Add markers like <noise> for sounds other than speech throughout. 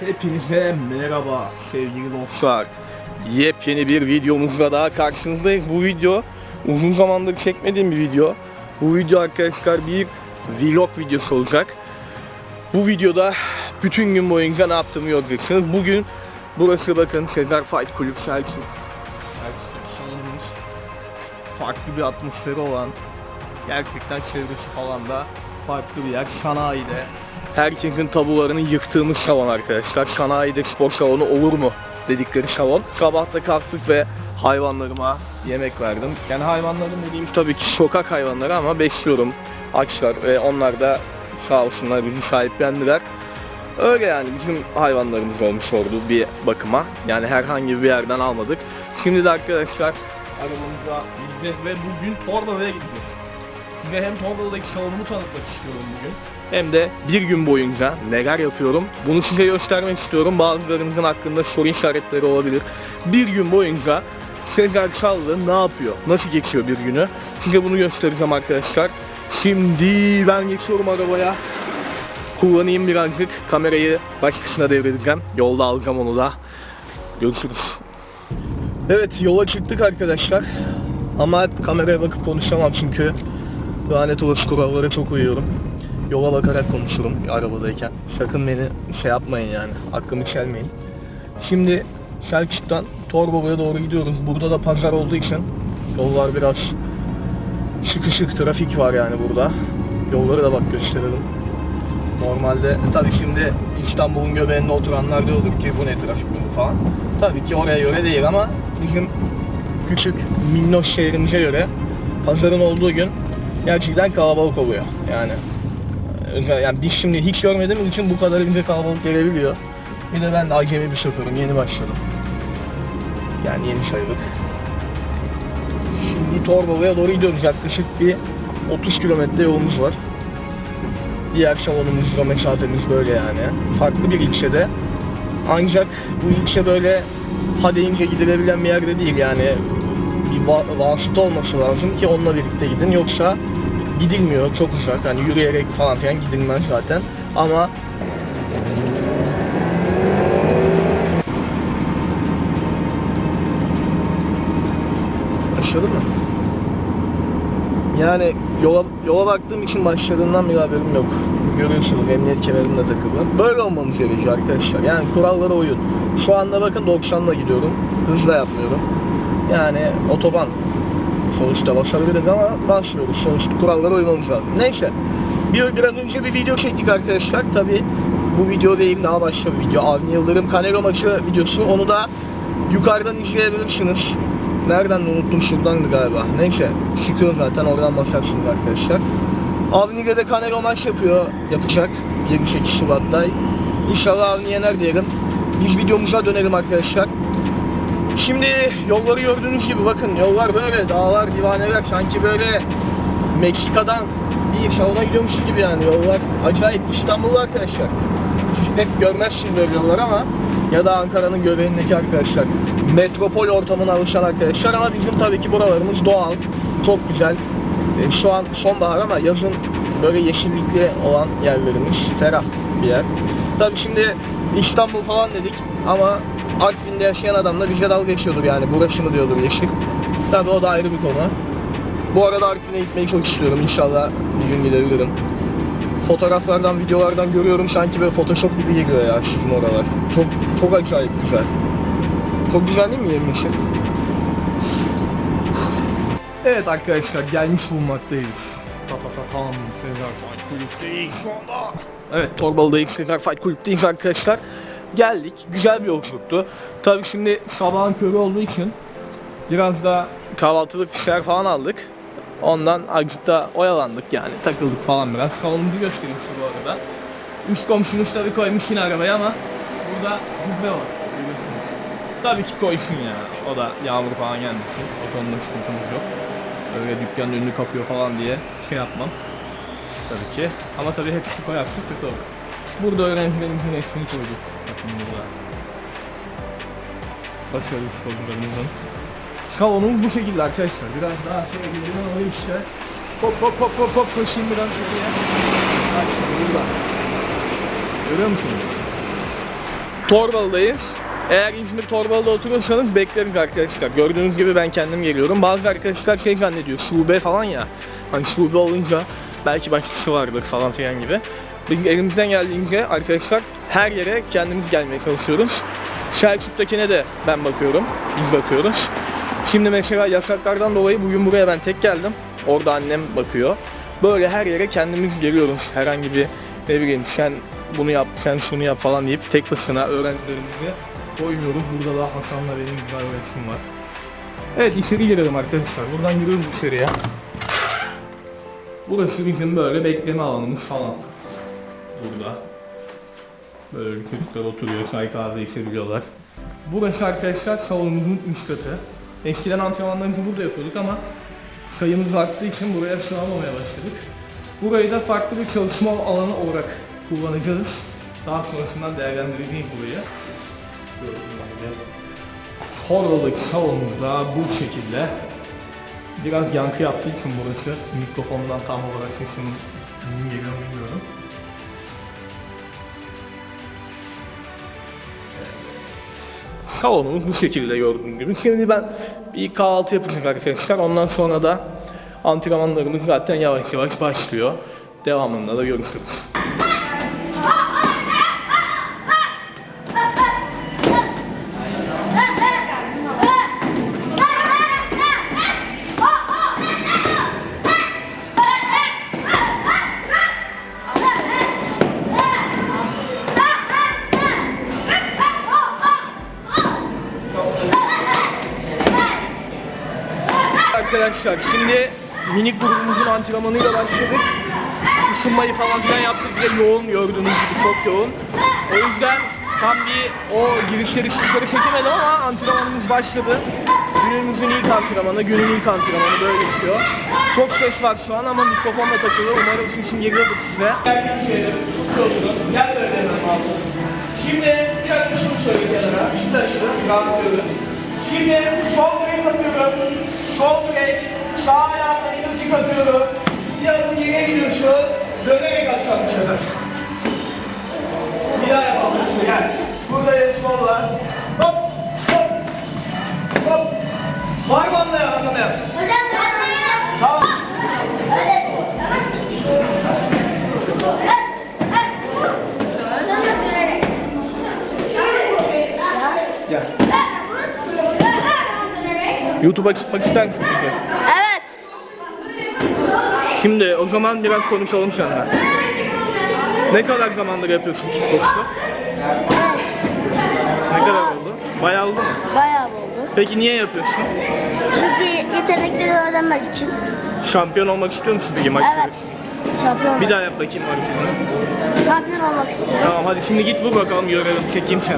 Hepinize merhaba sevgili dostlar. Yepyeni bir videomuzla daha karşınızdayız. Bu video uzun zamandır çekmediğim bir video. Bu video arkadaşlar bir vlog videosu olacak. Bu videoda bütün gün boyunca ne yaptığımı göreceksiniz. Bugün burası bakın Sezar Fight Kulüp Selçuk. Farklı bir atmosferi olan gerçekten çevresi falan da farklı bir yer. Sanayide herkesin tabularını yıktığımız salon arkadaşlar. Sanayide spor salonu olur mu dedikleri salon. Sabah da kalktık ve hayvanlarıma yemek verdim. Yani hayvanlarım dediğim tabii ki sokak hayvanları ama besliyorum. Açlar ve onlar da sağ olsunlar bizi sahiplendiler. Öyle yani bizim hayvanlarımız olmuş oldu bir bakıma. Yani herhangi bir yerden almadık. Şimdi de arkadaşlar arabamıza gideceğiz ve bugün Torbalı'ya gideceğiz. Size hem Torbalı'daki salonumu tanıtmak istiyorum bugün. Hem de bir gün boyunca neler yapıyorum bunu size göstermek istiyorum. Bazılarınızın hakkında soru işaretleri olabilir. Bir gün boyunca Sezar Çallı ne yapıyor? Nasıl geçiyor bir günü? Size bunu göstereceğim arkadaşlar. Şimdi ben geçiyorum arabaya. Kullanayım birazcık. Kamerayı başkasına devredeceğim. Yolda alacağım onu da. Görüşürüz. Evet yola çıktık arkadaşlar. Ama kameraya bakıp konuşamam çünkü lanet olası kurallara çok uyuyorum. Yola bakarak konuşurum arabadayken. Sakın beni şey yapmayın yani. Aklımı çelmeyin. Şimdi Selçuk'tan Torbalı'ya doğru gidiyoruz. Burada da pazar olduğu için yollar biraz sıkışık trafik var yani burada. Yolları da bak gösterelim. Normalde e, tabii şimdi İstanbul'un göbeğinde oturanlar diyordur ki bu ne trafik bu falan. Tabii ki oraya göre değil ama bizim küçük minnoş şehrimize göre pazarın olduğu gün gerçekten kalabalık oluyor yani. Yani biz şimdi hiç görmediğimiz için bu kadar ince kalabalık gelebiliyor. Bir de ben de acemi bir şoförüm, yeni başladım. Yani yeni sayılır. Şimdi Torbalı'ya doğru gidiyoruz. Yaklaşık bir 30 kilometre yolumuz var. Diğer salonumuzda mesafemiz böyle yani. Farklı bir ilçede. Ancak bu ilçe böyle ha deyince gidilebilen bir yerde değil yani. Bir va- vasıta olması lazım ki onunla birlikte gidin. Yoksa gidilmiyor. Çok uzak. Hani yürüyerek falan filan gidilmez zaten. Ama Başladı mı? Yani yola, yola baktığım için başladığından bir haberim yok. Görüyorsunuz emniyet kemerim de takılı. Böyle olmamız gerekiyor arkadaşlar. Yani kurallara uyun. Şu anda bakın 90'la gidiyorum. Hızla yapmıyorum. Yani otoban. Sonuçta basabiliriz ama basmıyoruz. Sonuçta kurallara uymamız lazım. Neyse. Bir, biraz önce bir video çektik arkadaşlar. Tabi bu video değil daha başka bir video. Avni Yıldırım Kanelo maçı videosu. Onu da yukarıdan izleyebilirsiniz. Nereden de unuttum şuradandı galiba. Neyse çıkıyor zaten oradan bakarsınız arkadaşlar. Avni'de de Canelo maç yapıyor, yapacak 28 Şubat'ta. İnşallah Avni yener diyelim. Biz videomuza dönelim arkadaşlar. Şimdi yolları gördüğünüz gibi bakın yollar böyle dağlar divaneler sanki böyle Meksika'dan bir salona gidiyormuş gibi yani yollar acayip İstanbul arkadaşlar. Pek görmezsiniz böyle yollar ama ya da Ankara'nın göbeğindeki arkadaşlar. Metropol ortamına alışan arkadaşlar ama bizim tabii ki buralarımız doğal, çok güzel. E, Şu an sonbahar ama yazın böyle yeşillikli olan yerlerimiz ferah bir yer. Tabii şimdi İstanbul falan dedik ama Artvin'de yaşayan adam da bize dalga geçiyordur yani burası mı diyordur yeşil. Tabii o da ayrı bir konu. Bu arada Artvin'e gitmeyi çok istiyorum. İnşallah bir gün gidebilirim. Fotoğraflardan, videolardan görüyorum sanki böyle Photoshop gibi geliyor ya sizin oralar. Çok çok acayip güzel. Çok güzel değil mi yemin işi? Evet arkadaşlar gelmiş bulunmaktayız. Ta ta ta tam Fight Kulüp'teyiz şu anda. Evet Torbalı'dayız Fight Kulüp'teyiz arkadaşlar. Geldik. Güzel bir yolculuktu. Tabii şimdi sabahın körü olduğu için biraz da kahvaltılık şeyler falan aldık. Ondan azıcık da oyalandık yani takıldık falan biraz. Salonumuzu göstereyim size bu arada. Üst komşumuz tabii koymuş yine arabayı ama burada düzme var. Görüyorsunuz. Tabii ki koysun ya. O da yağmur falan gelmesin. O konuda sıkıntımız yok. Öyle dükkanın önünü kapıyor falan diye şey yapmam. Tabii ki. Ama tabii hepsini koyarsa kötü olur. Burada öğrencilerimizin hepsini koyduk. Burada. Başarılı sporcularımızın. Salonumuz bu şekilde arkadaşlar. Biraz daha şey gidelim ama işte. Hop hop hop hop hop koşayım biraz şuraya. Bak şimdi burada. Görüyor musunuz? Torbalı'dayız. Eğer İzmir Torbalı'da oturursanız bekleriz arkadaşlar. Gördüğünüz gibi ben kendim geliyorum. Bazı arkadaşlar şey zannediyor, şube falan ya. Hani şube olunca belki başkası vardır falan filan gibi. Biz elimizden geldiğince arkadaşlar her yere kendimiz gelmeye çalışıyoruz. Selçuk'takine de ben bakıyorum, biz bakıyoruz. Şimdi mesela yasaklardan dolayı bugün buraya ben tek geldim. Orada annem bakıyor. Böyle her yere kendimiz geliyoruz. Herhangi bir ne bileyim sen bunu yap, sen şunu yap falan deyip tek başına öğrencilerimizi koymuyoruz. Burada da Hasan'la benim güzel bir var. Evet içeri girelim arkadaşlar. Buradan giriyoruz içeriye. Burası bizim böyle bekleme alanımız falan. Burada. Böyle çocuklar oturuyor, çay kahve içebiliyorlar. Burası arkadaşlar salonumuzun üst katı. Eskiden antrenmanlarımızı burada yapıyorduk ama sayımız arttığı için buraya sığamamaya başladık. Burayı da farklı bir çalışma alanı olarak kullanacağız. Daha sonrasında değerlendireceğiz burayı. Gördüğünüz gibi. Torbalık salonumuz da bu şekilde. Biraz yankı yaptığı için burası mikrofondan tam olarak sesim geliyor bilmiyorum. Salonumuz bu şekilde gördüğünüz gibi. Şimdi ben bir kahvaltı yapacağım arkadaşlar. Ondan sonra da antrenmanlarımız zaten yavaş yavaş başlıyor. Devamında da görüşürüz. Arkadaşlar şimdi minik grubumuzun antrenmanıyla başladık. Isınmayı falan filan yaptık. Bir de yoğun gördüğünüz gibi çok yoğun. O yüzden tam bir o girişleri çıkışları çekemedim ama antrenmanımız başladı. Günümüzün ilk antrenmanı, günün ilk antrenmanı böyle geçiyor. Çok ses var şu an ama mikrofonla takılı. Umarım sesim geliyordur size. Gel böyle hemen. Şimdi şunu şöyle kenara. Şu taşı rahatlıyorum. Şimdi sol break atıyorum. Sol break. Sağ ayağımla ikinci atıyorum. Bir adım geriye gidiyorsun. Dönerek atacağım dışarı. Bir daha yapalım. Gel. Buradayız solla. Hop. Hop. Hop. Var mı anlayan anlamayan? Tamam. Gel. YouTube'a çıkmak ister misin? Şimdi o zaman biraz konuşalım seninle. Ne kadar zamandır yapıyorsun kickbox'u? Ne kadar oldu? Bayağı oldu mu? Bayağı oldu. Peki niye yapıyorsun? Çünkü yetenekleri öğrenmek için. Şampiyon olmak istiyor musun peki maçta? Evet. Şampiyon olmak, Bir daha yap bakayım hareketini. şampiyon olmak istiyorum. Tamam hadi şimdi git vur bakalım görelim çekeyim seni.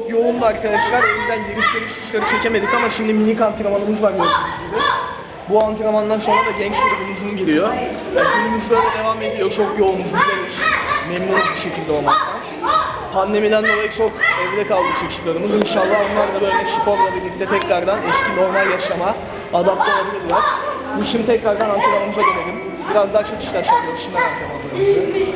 Çok yoğundu arkadaşlar. O yüzden girişleri çıkışları çekemedik ama şimdi minik antrenmanımız var gördüğünüz gibi. Bu antrenmandan sonra da genç grubumuzun giriyor. Yani günümüz böyle devam ediyor. Çok yoğunuz, güzeliz. Memnunuz bir şekilde olmaktan. Pandemiden dolayı çok evde kaldı çocuklarımız. İnşallah onlar da böyle sporla birlikte tekrardan eski normal yaşama adapte olabilirler. Bu şimdi tekrardan antrenmanımıza dönelim. Biraz daha çok işler yapıyoruz şimdi antrenmanlarımızı.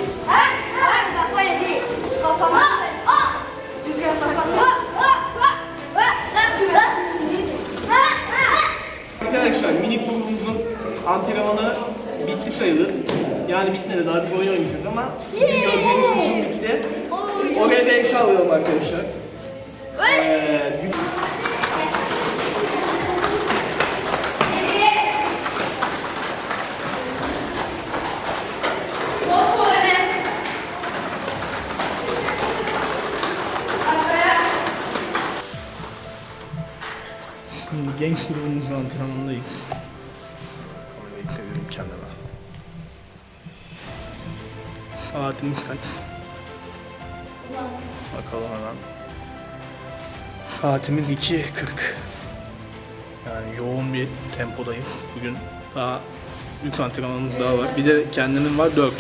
Arkadaşlar minik grubumuzun antrenmanı bitti sayılır. Yani bitmedi daha bir oyun oynayacağız ama bugün gördüğünüz kısım bitti. Oraya eşya alıyorum arkadaşlar. Ee, Saatimiz kaç? Bakalım hemen. Saatimiz 2.40. Yani yoğun bir tempodayım. Bugün daha 3 antrenmanımız daha var. Bir de kendimin var 4.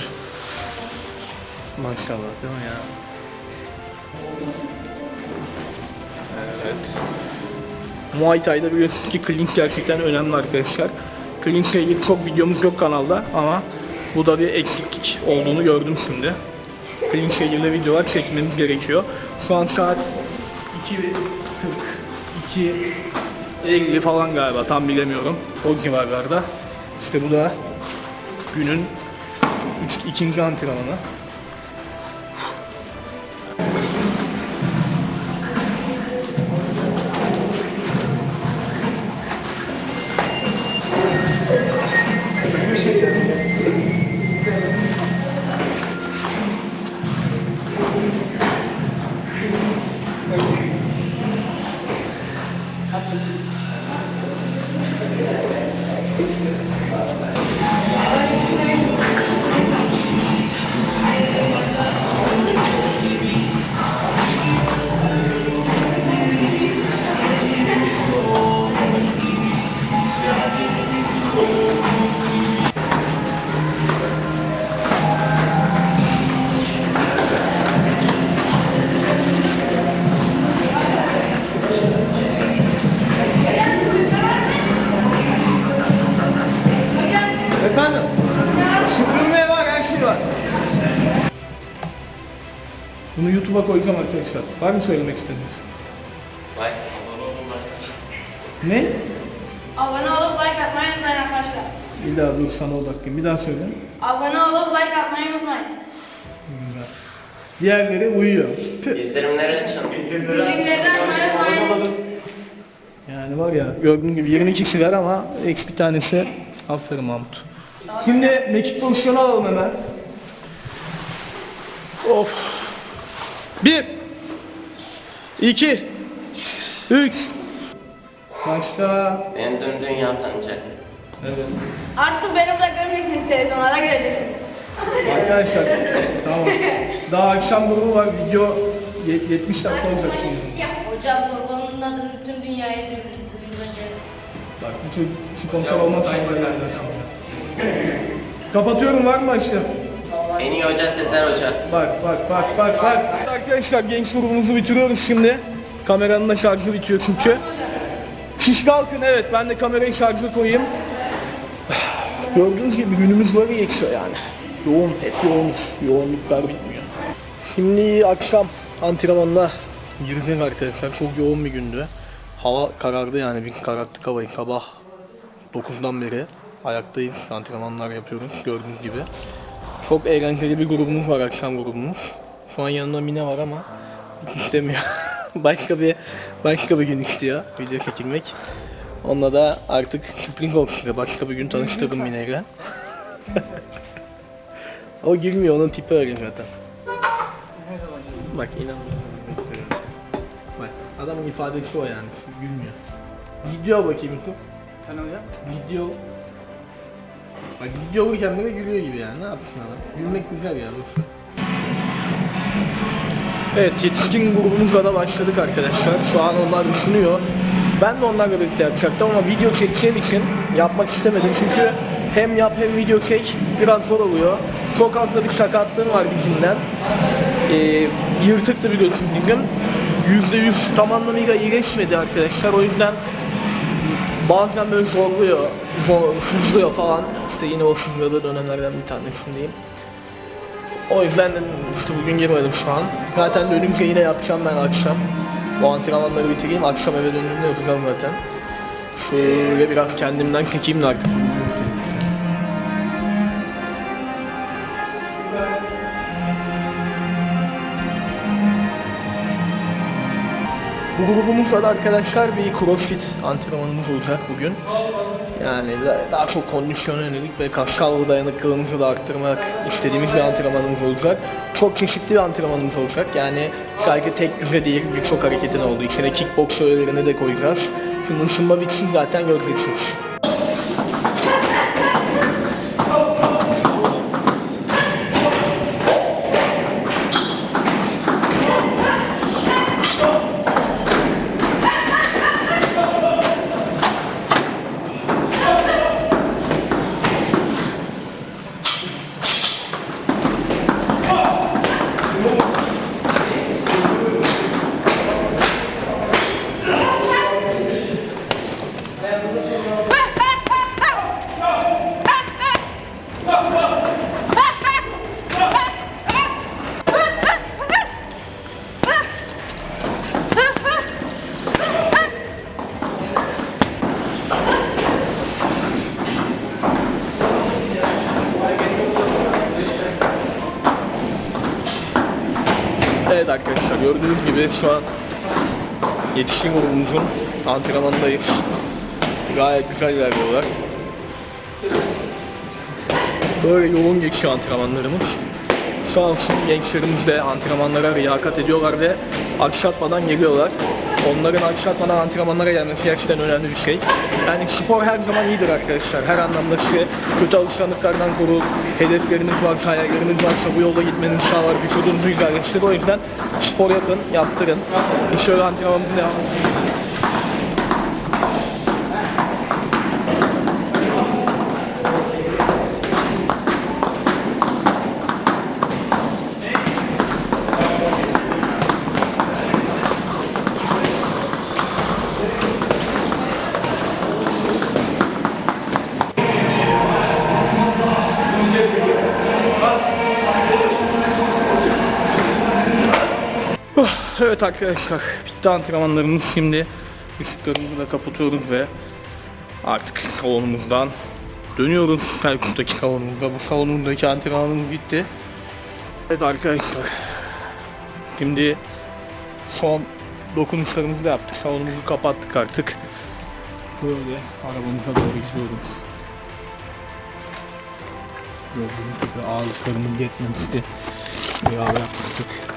Maşallah değil mi ya? Evet. Muay Thai'da biliyorsunuz ki clean gerçekten önemli arkadaşlar. Clean ile ilgili çok videomuz yok kanalda ama bu da bir eksiklik olduğunu gördüm şimdi. İle ilgili videolar çekmemiz gerekiyor. Şu an saat 2.40, 2.50 falan galiba tam bilemiyorum. O civarlarda. İşte bu da günün ikinci antrenmanı. Efendim? Süpürme var, her şey var. Bunu YouTube'a koyacağım arkadaşlar. Var mı söylemek istediğiniz? Vay. Ne? Abone olup like atmayı unutmayın arkadaşlar. Bir daha dur sana odaklayayım. Bir daha söyle. Abone olup like atmayı unutmayın. Güzel. Diğerleri uyuyor. Bildirimleri açın. Bildirimleri açmayı unutmayın. Yani var ya gördüğün gibi 22 kişiler ama ilk bir tanesi aferin Mahmut. Şimdi mekik pozisyonu alalım hemen. Of. Bir. iki, Üç. Başka. Benim dün dünya tanıyacak. Evet. Artık beni burada görmeyeceksiniz televizyonlarda göreceksiniz. Arkadaşlar tamam. Daha akşam grubu var. Video ye- 70 dakika olacak şimdi. Hocam kurbanın adını tüm dünyaya duyur- duyuracağız. Bak bu çocuk sponsor olmazsa Kapatıyorum var mı başka? En iyi hoca Sezer Hoca. Bak bak bak bak bak. Arkadaşlar genç grubumuzu bitiriyoruz şimdi. Kameranın da şarjı bitiyor çünkü. Siz kalkın evet ben de kamerayı şarja koyayım. <sighs> Gördüğünüz gibi günümüz böyle geçiyor yani. Yoğun, hep yoğunuz. Yoğunluklar bitmiyor. Şimdi akşam antrenmanına girdik arkadaşlar. Çok yoğun bir gündü. Hava karardı yani bir kararttık havayı. Sabah 9'dan beri ayaktayız. Antrenmanlar yapıyoruz gördüğünüz gibi. Çok eğlenceli bir grubumuz var akşam grubumuz. Şu an yanında Mine var ama <laughs> istemiyor. <laughs> başka bir başka bir gün istiyor video çekilmek. Onunla da artık sürpriz olsun. Başka bir gün tanıştırırım Mine'yle. <laughs> o girmiyor onun tipi öyle zaten. Bak inanmıyorum. Bak adamın ifadesi o yani. Gülmüyor. Video bakayım Yusuf. Video Bak video olurken böyle gülüyor gibi yani. Ne yapsın adam? Gülmek güzel ya. ver. Evet, yetişkin grubumuzla da başladık arkadaşlar. Şu an onlar düşünüyor. Ben de onlarla birlikte yapacaktım ama video çekeceğim için yapmak istemedim. Çünkü hem yap hem video çek biraz zor oluyor. Çok fazla bir sakatlığım var dizimden. Ee, yırtıktı biliyorsun dizim. %100 tam anlamıyla iyileşmedi arkadaşlar. O yüzden bazen böyle zorluyor, zor, sızlıyor falan. İşte yine o sızladığı dönemlerden bir tanesindeyim. O yüzden de bugün girmedim şu an. Zaten dönünce yine yapacağım ben akşam. Bu antrenmanları bitireyim, akşam eve döndüğümde yapacağım zaten. Şöyle biraz kendimden çekeyim de artık. Bu grubumuzla da arkadaşlar bir crossfit antrenmanımız olacak bugün. Yani da- daha çok kondisyona yönelik ve kas kavga dayanıklılığımızı da arttırmak istediğimiz bir antrenmanımız olacak. Çok çeşitli bir antrenmanımız olacak. Yani sadece tek düze değil birçok hareketin olduğu. İçine kickbox öğelerini de koyacağız. Şimdi ısınma bitsin zaten göreceksiniz. Evet arkadaşlar gördüğünüz gibi şu an yetişkin grubumuzun antrenmanındayız. Gayet güzel ilerliyorlar. Böyle yoğun geçiyor antrenmanlarımız. An şimdi gençlerimiz de antrenmanlara liyakat ediyorlar ve aksatmadan geliyorlar. Onların aksatmadan antrenmanlara gelmesi gerçekten önemli bir şey. Yani spor her zaman iyidir arkadaşlar. Her anlamda size kötü alışkanlıklardan korur. Hedefleriniz varsa, hayalleriniz varsa bu yolda gitmenizi sağlar. Vücudunuzu güzelleştirir. O yüzden spor yapın, yaptırın. İşte öyle antrenmanımızın devam Evet arkadaşlar bitti antrenmanlarımız şimdi ışıklarımızı da kapatıyoruz ve artık salonumuzdan dönüyoruz Kaykut'taki salonumuza. Bu salonumuzdaki antrenmanımız bitti. Evet arkadaşlar şimdi son dokunuşlarımızı da yaptık. Salonumuzu kapattık artık. Böyle arabamıza doğru gidiyoruz. Gördüğünüz gibi ağızlarımız yetmemişti. Yağ yapmıştık.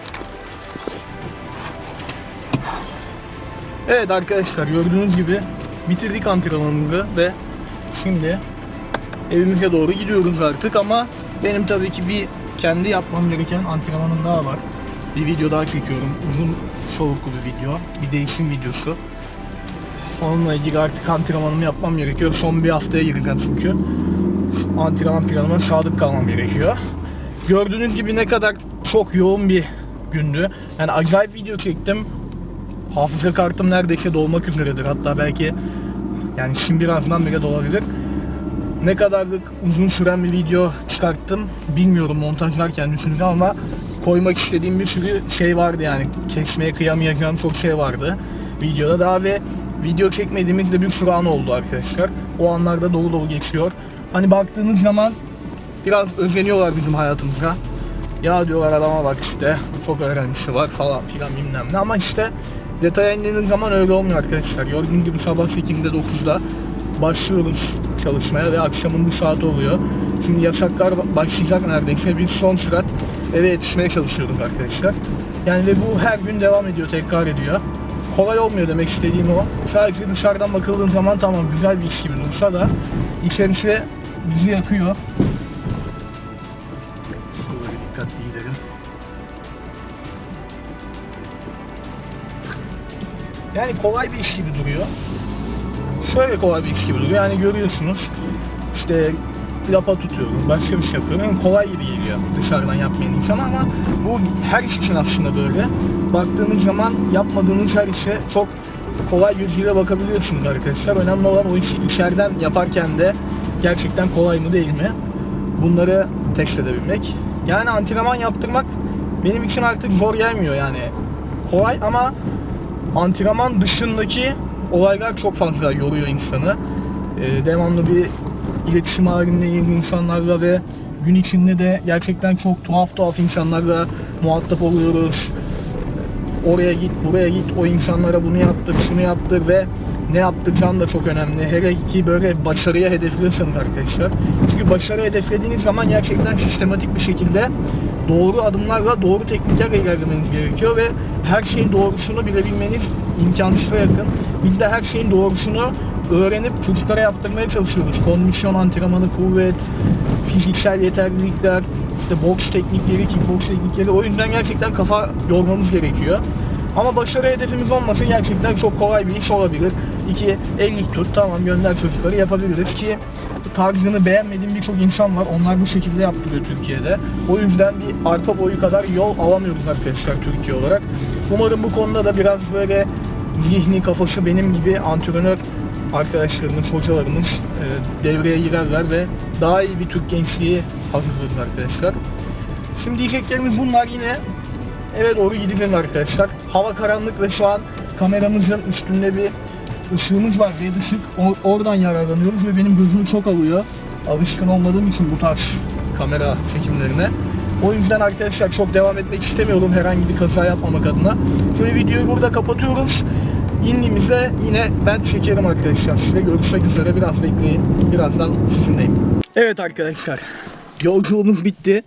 Evet arkadaşlar gördüğünüz gibi bitirdik antrenmanımızı ve şimdi evimize doğru gidiyoruz artık ama benim tabii ki bir kendi yapmam gereken antrenmanım daha var. Bir video daha çekiyorum. Uzun soluklu bir video. Bir değişim videosu. Onunla ilgili artık antrenmanımı yapmam gerekiyor. Son bir haftaya gireceğim çünkü. Antrenman planıma sadık kalmam gerekiyor. Gördüğünüz gibi ne kadar çok yoğun bir gündü. Yani acayip video çektim. Hafıza kartım neredeyse dolmak üzeredir. Hatta belki yani şimdi birazdan bile dolabilir. Ne kadarlık uzun süren bir video çıkarttım bilmiyorum montajlarken düşüneceğim ama koymak istediğim bir sürü şey vardı yani. Kesmeye kıyamayacağım çok şey vardı videoda daha ve video çekmediğimiz de bir sürü an oldu arkadaşlar. O anlarda dolu dolu geçiyor. Hani baktığınız zaman biraz özeniyorlar bizim hayatımıza. Ya diyorlar adama bak işte çok öğrencisi var falan filan bilmem ne ama işte detaya indiğiniz zaman öyle olmuyor arkadaşlar. Gördüğünüz gibi sabah 8'de 9'da başlıyoruz çalışmaya ve akşamın bu saat oluyor. Şimdi yasaklar başlayacak neredeyse. Bir son sürat eve yetişmeye çalışıyoruz arkadaşlar. Yani ve bu her gün devam ediyor, tekrar ediyor. Kolay olmuyor demek istediğim o. Sadece dışarıdan bakıldığın zaman tamam güzel bir iş gibi dursa da içerisi bizi yakıyor. Yani kolay bir iş gibi duruyor. Şöyle kolay bir iş gibi duruyor. Yani görüyorsunuz işte lapa tutuyorum, başka bir şey yapıyorum. Yani kolay gibi geliyor dışarıdan yapmayan insana ama bu her iş için aslında böyle. Baktığınız zaman yapmadığınız her işe çok kolay gözüyle bakabiliyorsunuz arkadaşlar. Önemli olan o işi içeriden yaparken de gerçekten kolay mı değil mi? Bunları test edebilmek. Yani antrenman yaptırmak benim için artık zor gelmiyor yani. Kolay ama antrenman dışındaki olaylar çok fazla yoruyor insanı. Ee, devamlı bir iletişim halindeyim insanlarla ve gün içinde de gerçekten çok tuhaf tuhaf insanlarla muhatap oluyoruz. Oraya git, buraya git, o insanlara bunu yaptır, şunu yaptır ve ne yaptıracağın da çok önemli. Hele ki böyle başarıya hedefliyorsanız arkadaşlar. Çünkü başarı hedeflediğiniz zaman gerçekten sistematik bir şekilde doğru adımlarla, doğru tekniklerle ilerlemeniz gerekiyor ve her şeyin doğrusunu bilebilmeniz imkansıza yakın. Biz de her şeyin doğrusunu öğrenip çocuklara yaptırmaya çalışıyoruz. Kondisyon antrenmanı, kuvvet, fiziksel yeterlilikler, işte boks teknikleri, kickboks teknikleri. O yüzden gerçekten kafa yormamız gerekiyor. Ama başarı hedefimiz olmasa gerçekten çok kolay bir iş olabilir. İki, el tut, tamam gönder çocukları yapabiliriz ki tarzını beğenmediğim birçok insan var. Onlar bu şekilde yaptırıyor Türkiye'de. O yüzden bir arpa boyu kadar yol alamıyoruz arkadaşlar Türkiye olarak. Umarım bu konuda da biraz böyle zihni kafası benim gibi antrenör arkadaşlarımız, hocalarımız e, devreye girerler ve daha iyi bir Türk gençliği hazırlarız arkadaşlar. Şimdi diyeceklerimiz bunlar yine eve doğru gidelim arkadaşlar. Hava karanlık ve şu an kameramızın üstünde bir ışığımız var ve ışık oradan yararlanıyoruz ve benim gözümü çok alıyor. Alışkın olmadığım için bu tarz kamera çekimlerine. O yüzden arkadaşlar çok devam etmek istemiyorum herhangi bir kaza yapmamak adına. Şimdi videoyu burada kapatıyoruz. İndiğimizde yine ben çekerim arkadaşlar. Size görüşmek üzere. Biraz bekleyin. Birazdan sizinleyim. Evet arkadaşlar. Yolculuğumuz bitti.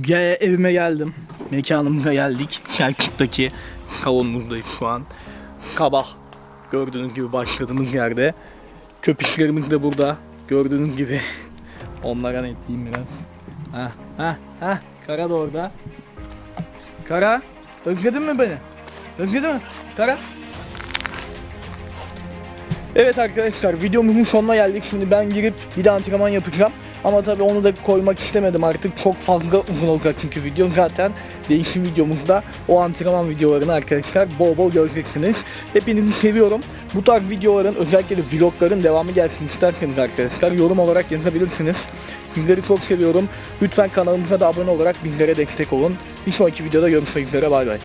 Ge- evime geldim. Mekanımıza geldik. Selçuk'taki salonumuzdayız şu an. Kabah. Gördüğünüz gibi başladığımız yerde. Köpüşlerimiz de burada. Gördüğünüz gibi. Onlara netleyeyim biraz. Ha ha ha. Kara da orada. Kara. Özledin mi beni? Özledin mi? Kara. Evet arkadaşlar videomuzun sonuna geldik. Şimdi ben girip bir de antrenman yapacağım. Ama tabii onu da koymak istemedim artık. Çok fazla <laughs> uzun olacak çünkü video zaten değişim videomuzda o antrenman videolarını arkadaşlar bol bol göreceksiniz. Hepinizi seviyorum. Bu tarz videoların özellikle de vlogların devamı gelsin isterseniz arkadaşlar yorum olarak yazabilirsiniz. Sizleri çok seviyorum. Lütfen kanalımıza da abone olarak bizlere destek olun. Bir sonraki videoda görüşmek üzere. Bay bay.